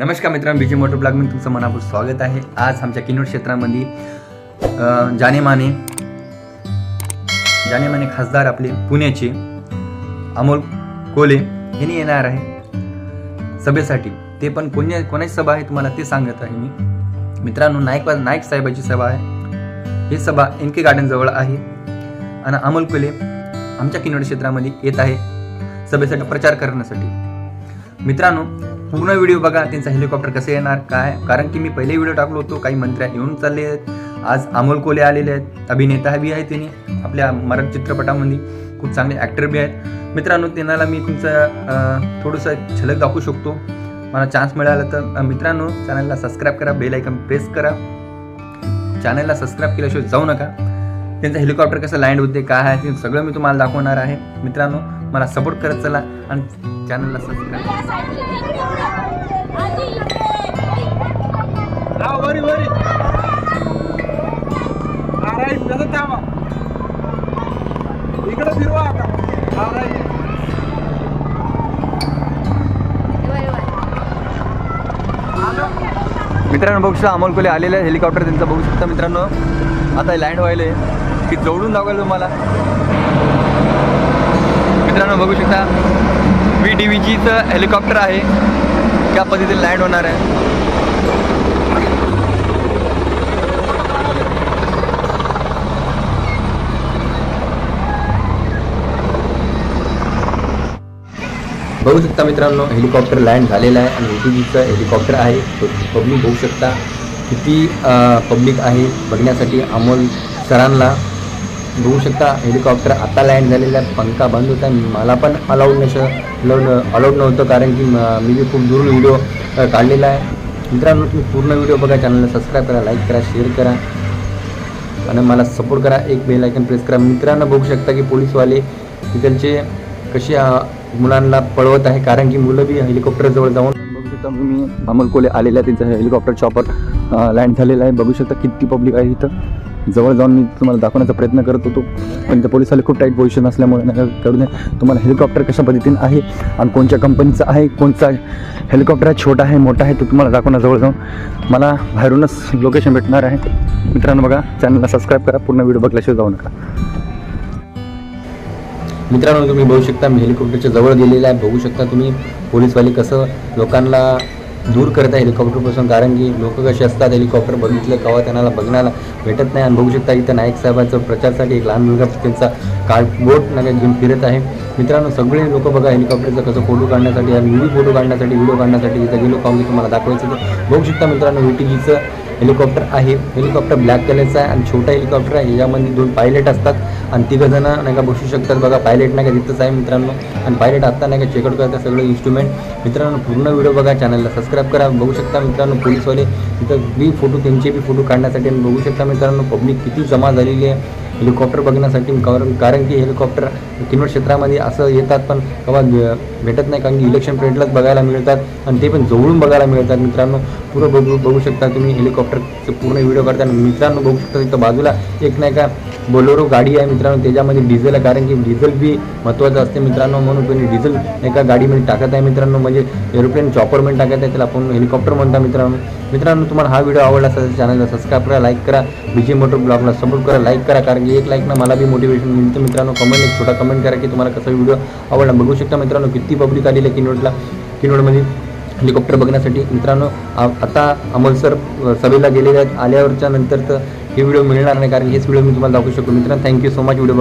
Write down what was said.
नमस्कार मित्रांनो बीजे मोटर ब्लॉगमध्ये तुमचं मनापूर स्वागत आहे. आज आमच्या किनोड क्षेत्रामध्ये जानेमाने जानेमाने खासदार आपले पुण्याचे अमोल कोले यांनी येणार आहे सभेसाठी. ते पण कोण्या कोणाची सभा आहे तुम्हाला ते सांगत आहे मी. मित्रांनो नाईक नाईक साहेबाची सभा आहे. ही सभा एन के गार्डनजवळ आहे. आणि अमोल कोले आमच्या किनोड क्षेत्रामध्ये येत आहे सभेसाठी प्रचार करण्यासाठी. मित्रांनो पूर्ण व्हिडिओ बघा त्यांचा हेलिकॉप्टर कसं येणार काय? कारण की मी पहिले व्हिडिओ टाकलो होतो काही मंत्र्या येऊन चालले आहेत. आज अमोल कोले आलेले आहेत. अभिनेता बी आहे त्यांनी आपल्या मराठी चित्रपटामध्ये. खूप चांगले ॲक्टर बी आहेत. मित्रांनो त्यांना मी तुमचं थोडंसं झलक दाखवू शकतो. मला चान्स मिळाला तर मित्रांनो चॅनलला सबस्क्राईब करा बेल आयकन प्रेस करा. चॅनलला सबस्क्राईब केल्याशिवाय जाऊ नका. त्यांचं हेलिकॉप्टर कसं लँड होते काय आहे ते सगळं मी तुम्हाला दाखवणार आहे. मित्रांनो मला सपोर्ट करत चला आणि चॅनलला सबस्क्राईब इकडे फिरवा आता. मित्रांनो बघू शकता अमोल कोले आलेलं आहे. हेलिकॉप्टर त्यांचं बघू शकता मित्रांनो. आता लँड व्हायला की जवळून दाखवायला तुम्हाला. मित्रांनो बघू शकता व्ही डी व्ही जीचं हेलिकॉप्टर आहे. त्या पद्धतीने लँड होणार आहे. बघू शकता मित्रांनो हेलिकॉप्टर लँड झालेलं आहे आणि ओटीजीचं हेलिकॉप्टर आहे. पब्लिक बघू शकता किती पब्लिक आहे बघण्यासाठी अमोल सरांना बघू शकता हेलिकॉप्टर आता लँड झालेला आहे पंखा बंद होता मला पण अलाउड नसं अलाउड नव्हतं कारण की मी बी खूप दूर व्हिडिओ काढलेला आहे. मित्रांनो तुम्ही पूर्ण व्हिडिओ बघा चॅनलला सबस्क्राईब करा लाईक करा शेअर करा. आणि मला सपोर्ट करा एक बेल आयकन प्रेस करा. मित्रांनो बघू शकता की पोलीसवाले तिथलचे कसे मुलांना पळवत आहे कारण की मुलं बी हेलिकॉप्टरजवळ जाऊन इथं मी अमोल कोले आलेलं आहे त्यांचं हेलिकॉप्टर चॉपर लँड झालेलं आहे. बघू शकता किती पब्लिक आहे इथं. जवळ जाऊन मी तुम्हाला दाखवण्याचा प्रयत्न करत होतो. पण इथं पोलिसाला खूप टाईट पोझिशन असल्यामुळे नका करू नये. तुम्हाला हेलिकॉप्टर कशा पद्धतीने आहे आणि कोणत्या कंपनीचं आहे कोणचा हेलिकॉप्टर आहे छोटा आहे मोठा आहे तो तुम्हाला दाखवणार जवळ जाऊन. मला बाहेरूनच लोकेशन भेटणार आहे. मित्रांनो बघा चॅनलला सबस्क्राईब करा. पूर्ण व्हिडिओ बघल्याशिवाय जाऊ नका. मित्रांनो तुम्ही बघू शकता मी हेलिकॉप्टरच्या जवळ गेलेलं आहे. बघू शकता तुम्ही पोलीसवाले कसं लोकांना दूर करत आहे हेलिकॉप्टरपासून कारण की लोक कसे असतात हेलिकॉप्टर बघितलं कवा त्यांना बघण्याला भेटत नाही. आणि बघू शकता इथं नाईक साहेबांचं प्रचारसाठी एक लहान मुलगा त्यांचा कार्डबोर्ड नका घेऊन फिरत आहे. मित्रांनो सगळे लोक बघा हेलिकॉप्टरचं कसं फोटो काढण्यासाठी आणि मूवी फोटो काढण्यासाठी व्हिडिओ काढण्यासाठी इथं गेलो पाहून तुम्हाला दाखवायचं बघू शकता मित्रांनो व्हीटीजीचं हेलिकॉप्टर आहे. हेलिकॉप्टर ब्लॅक कलरचा आहे आणि छोटा हेलिकॉप्टर आहे. याच्यामध्ये दोन पायलट असतात आणि तिघंजणं नाही का बसू शकतात. बघा पायलट नाही का तिथंच आहे मित्रांनो. आणि पायलट आता नाही का चेकआउट करतात सगळं इन्स्ट्रुमेंट मित्रांनो पूर्ण व्हिडिओ बघा चॅनलला सबस्क्राईब करा. बघू शकता मित्रांनो पोलीसवाले तिथं बी फोटो त्यांचे बी फोटो काढण्यासाठी आणि बघू शकता मित्रांनो पब्लिक किती जमा झालेली आहे. हेलिकॉप्टर बघण्यासाठी कारण कारण की हेलिकॉप्टर किनवट क्षेत्रामध्ये असं येतात पण केव्हा भेटत नाही कारण की इलेक्शन पिरियडलाच बघायला मिळतात आणि ते पण जवळून बघायला मिळतात. मित्रांनो पुरं बघू बघू शकता तुम्ही हेलिकॉप्टरचं पूर्ण व्हिडिओ करता मित्रांनो बघू शकता तिथं बाजूला एक नाही का बोलेरो गाडी आहे मित्रांनो त्याच्यामध्ये डिझेल आहे कारण की डिझेल बी महत्त्वाचं असते मित्रांनो म्हणून तुम्ही डिझेल एका गाडीमध्ये टाकत आहे मित्रांनो. म्हणजे एरोप्लेन चॉपरमध्ये टाकत आहे त्याला आपण हेलिकॉप्टर म्हणता मित्रांनो. मित्रांनो तुम्हाला हा व्हिडिओ आवडला असेल चॅनलला सबस्क्राईब करा लाईक करा. बीजे मोटर ब्लॉगला सपोर्ट करा लाईक करा कारण की एक लाईकनं मला बी मोटिवेशन मिळतं. मित्रांनो कमेंट एक छोटा कमेंट करा की तुम्हाला कसा व्हिडिओ आवडला. बघू शकता मित्रांनो किती पब्लिक आलेली आहे किनोडला किनोडमध्ये हेलिकॉप्टर बघण्यासाठी. मित्रांनो आता अमोल सर सभेला गेलेले आहेत. आल्यावरच्या नंतर तर हे व्हिडिओ मिळणार नाही कारण हेच व्हिडिओ मी तुम्हाला दाखवू शकतो. मित्रांनो थँक्यू सो मच व्हिडिओ